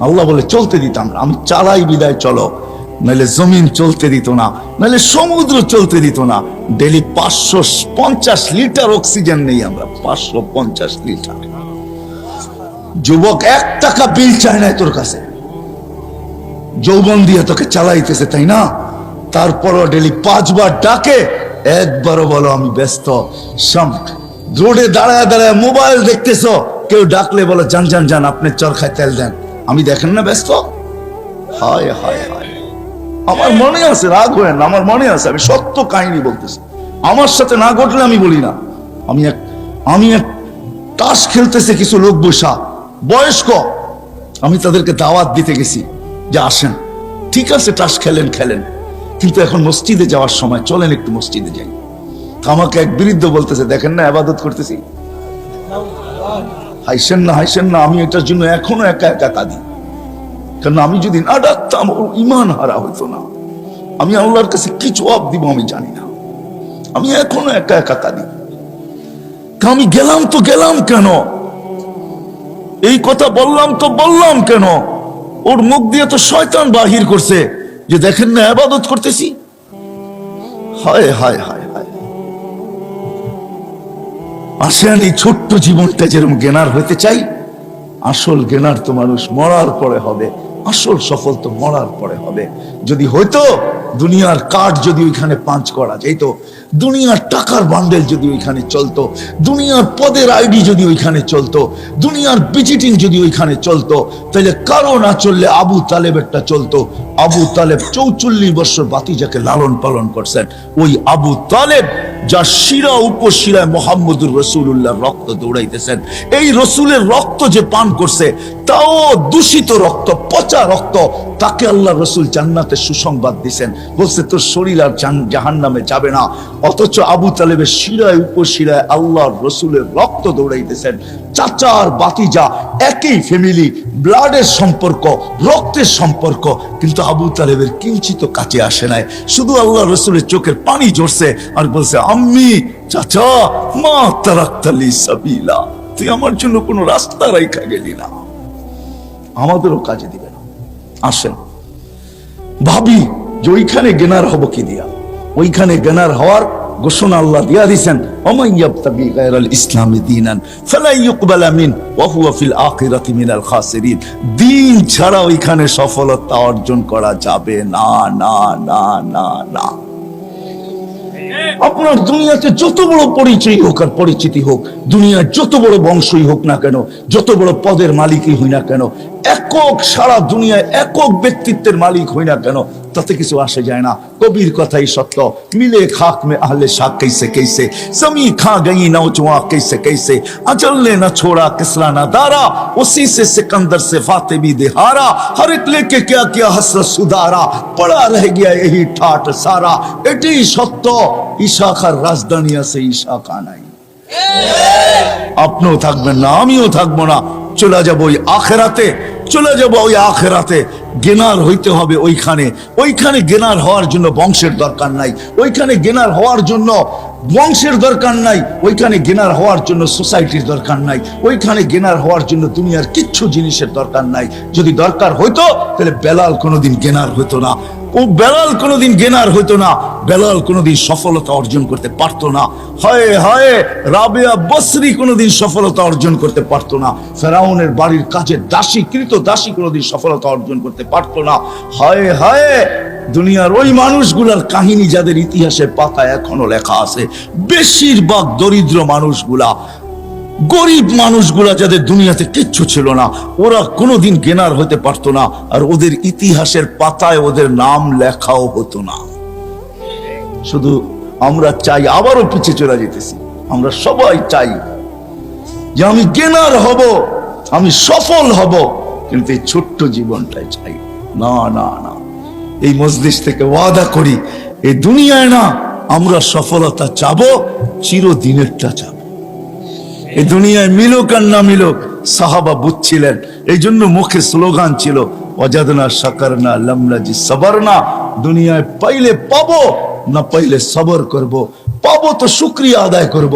আল্লাহ বলে, চলতে দিতাম না। আমি চালাই বিদায়, চলো। নাহলে জমিন চলতে দিত না, নাহলে সমুদ্র চলতে দিত না। ডেলি পাঁচশো পঞ্চাশ লিটার অক্সিজেন নেই আমরা, পাঁচশো পঞ্চাশ লিটার। যুবক, এক টাকা বিল চায় না তোর কাছে। যৌবন দিয়ে তোকে চালাইতেছে, তাই না? তারপরও ডেলি পাঁচবার ডাকে, একবারও বলো, আমি ব্যস্ত। সব রোডে দাঁড়ায় দাঁড়ায় মোবাইল দেখতেছো। কেউ ডাকলে বলো, যান যান যান, আপনি চরখায় তেল দেন। আমি দেখেন না ব্যস্ত? হায় হায় হায়। আমার মনে আছে, রাগ হয় না, আমার মনে আছে, আমি সত্য কাহিনী বলতেছি। আমার সাথে না ঘটলে আমি বলি না। আমি এক আমি এক তাস খেলতেছে কিছু লোক বসা। বয়স্ক, আমি তাদেরকে দাওয়াত দিতে গেছি যে আসেন। ঠিক আছে, তাস খেলেন খেলেন। কিন্তু এখন মসজিদে যাওয়ার সময়, চলেন একটু মসজিদে যাই। আমাকে এক বৃদ্ধ বলতেছে, দেখেন না আবাদত করতেছি? হাইসেন না হাইসেন না, আমি এটার জন্য এখনও একা একা কাঁদি। কারণ আমি যদি না ডাকতাম, ওর ইমান হারা হইতো না। আমি আল্লাহর কাছে কি জবাব দিব আমি জানি না। আমি এখনও একা একা কাঁদি। তা আমি গেলাম তো গেলাম কেন? এই কথা বললাম তো বললাম কেন? ওর মুখ দিয়ে তো শয়তান বাহির করছে। যে দেখেন না, আবাদত করতেছি। হায় হায় হায় হায় আসেন এই ছোট্ট জীবনটা যেরকম জ্ঞানার হতে চাই, আসল জ্ঞানার তো মানুষ মরার পরে হবে, আসল সফল তো মরার পরে হবে। যদি হইতো, দুনিয়ার কাঠ যদি ওইখানে পাঁচ করা যেত দুনিয়ার টাকার বান্ডেল যদি ওইখানে চলতো, দুনিয়ার পদের আইডি যদি ওইখানে চলতো, দুনিয়ার ভিজিটিং যদি ওইখানে চলতো, তাহলে কারও না চললে আবু তালেবেরটা চলতো। আবু তালেব চৌচল্লিশ বছর বাতিজাকে লালন পালন করছেন। ওই আবু তালেব যার শিরা উপশিরায় মোহাম্মদুর রসুল্লাহ রক্ত দৌড়াইতেছেন। এই রসুলের রক্ত যে পান করছে, তাও দূষিত রক্ত, পচা রক্ত, তাকে আল্লাহ রসুল জান্নাতে সুসংবাদ দিছেন। বলছে, তোর শরীর আর জাহান নামে যাবে না। অথচ আবু তালেবের শিরায় উপশিরায় আল্লাহর রসুলের রক্ত দৌড়াইতেছেন। চাচার বাতিজা একই ফ্যামিলি ব্লাডের সম্পর্ক, রক্তের সম্পর্ক, কিন্তু আবু তালেবের কিঞ্চিত কাছে আসে নাই। শুধু আল্লাহ রসুলের চোখের পানি ঝরছে আর বলছে, আম্মি, চাচা, মা তারাক্তালি সাবিলা, তুই আমার জন্য কোনো রাস্তা রাইখা গেলি না। আমাদেরও কাজে দিবে না। আসেন। ভাবি যে ওইখানে গেনার হব কি দিয়া? ওইখানে গেনার হওয়ার ঘোষণা আল্লাহ দিয়া দিছেন। সফলতা অর্জন করা যাবে না না না না না। আপনার দুনিয়াতে যত বড় পরিচয় হোক আর পরিচিতি হোক, দুনিয়ার যত বড় বংশই হোক না কেন, যত বড় পদের মালিকই হই না কেন একক সারা দুনিয়ায় একক ব্যক্তিত্বের মালিক হই না কেন তাতে কিছু আসে যায় না কবির কথাই সত্য মিলে খাক মে আহলে শাক कैसे कैसे समी खा गई नौजवान कैसे कैसे अजल ने न छोड़ा किसरा न दारा उसी से सिकंदर से फाते भी दिहारा हर एक लेके क्या क्या हसरत सुधारा पड़ा रह गया यही ठाट सारा এটাই সত্য ইশাখার রাজধানী আছে ইশাখা নাই আপনিও থাকবেন না আমিও থাকবো না চলে যাবো ওই আখেরাতে চলে যাব ওই আখেরাতে। গেনার হইতে হবে ওইখানে। ওইখানে গেনার হওয়ার জন্য বংশের দরকার নাই। ওইখানে গেনার হওয়ার জন্য বংশের দরকার নাই। ওইখানে গেনার হওয়ার জন্য সোসাইটির দরকার নাই। ওইখানে গেনার হওয়ার জন্য দুনিয়ার কিচ্ছু জিনিসের দরকার নাই। যদি দরকার হইতো, তাহলে বেলাল কোনোদিন গেনার হইতো না। ও বেলাল কোনোদিন গেনার হইতো না। বেলাল কোনোদিন সফলতা অর্জন করতে পারতো না। হয় হয়, রাবেয়া বসরি কোনোদিন সফলতা অর্জন করতে পারতো না। ফেরাউনের বাড়ির কাজের দাসী কৃত দাসী কোনোদিন সফলতা অর্জন করতে পারতো না। হয় হয়, দুনিয়ার ওই মানুষগুলার কাহিনী যাদের ইতিহাসের পাতায় এখনও লেখা আছে, বেশিরভাগ দরিদ্র মানুষগুলা, গরিব মানুষগুলা যাদের দুনিয়াতে কিচ্ছু ছিল না, ওরা কোনোদিন গেনার হতে পারতো না, আর ওদের ইতিহাসের পাতায় ওদের নাম লেখাও হতো না। শুধু আমরা চাই আবারও পিছিয়ে চলে যেতেছি। আমরা সবাই চাই যে আমি গেনার হব, আমি সফল হব। কিন্তু এই ছোট্ট জীবনটাই চাই না না না এই মসজিদ থেকে ওয়াদা করি, এই দুনিয়ায় না আমরা সফলতা চাবো, চিরদিনেরটা চাবো এই দুনিয়ায় মিলুক আর না মিলুক, সাহাবা বুঝছিলেন এই জন্য মুখে স্লোগান ছিল অজাদনা সাকার না লমরাজি দুনিয়ায় পাইলে পাবো, না পাইলে সবর করব। পাবো তো শুক্রিয়া আদায় করব।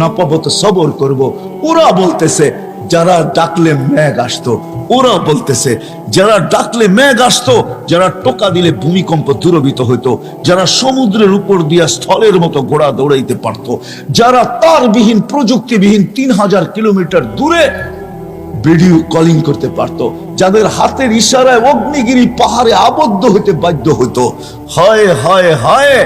না পাবো তো সবর করব। ওরা বলতেছে যারা ডাকলে মেঘ আসতো ওরা বলতেছে, যারা ডাকলে মেঘ আসতো, যারা টোকা দিলে ভূমিকম্প দূরবিত হইতো, যারা সমুদ্রের উপর দিয়া স্থলের মতো ঘোড়া দৌড়াইতে পারতো, যারা তারবিহীন, প্রযুক্তিবিহীন তিন হাজার কিলোমিটার দূরে ভিডিও কলিং করতে পারতো, যাদের হাতের ইশারায় অগ্নিগিরি পাহাড়ে আবদ্ধ হতে বাধ্য হতো হয় হয় হয়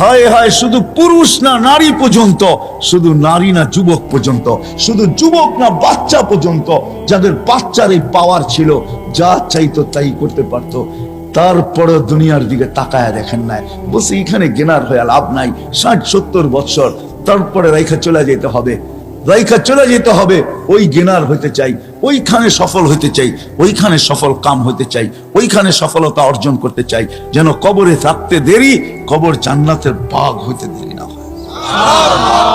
হায় হায়, শুধু পুরুষ না নারী পর্যন্ত, শুধু নারী না যুবক পর্যন্ত, শুধু যুবক না বাচ্চা পর্যন্ত, যাদের বাচ্চার এই পাওয়ার ছিল, যা চাইতো তাই করতে পারতো। তারপরে দুনিয়ার দিকে তাকায় দেখেন নাই। বসে এখানে গেনার হয়ে লাভ নাই, ষাট, সত্তর বৎসর, তারপরে রাইখা চলে যেতে হবে, রাইখা চলে যেতে হবে, ওই গেনার হইতে চাই। ওইখানে সফল হতে চাই, ওইখানে সফল কাম হতে চাই, ওইখানে সফলতা অর্জন করতে চাই, যেন কবরে থাকতে দেরি, কবর জান্নাতের বাঘ হইতে দেরি না হয়।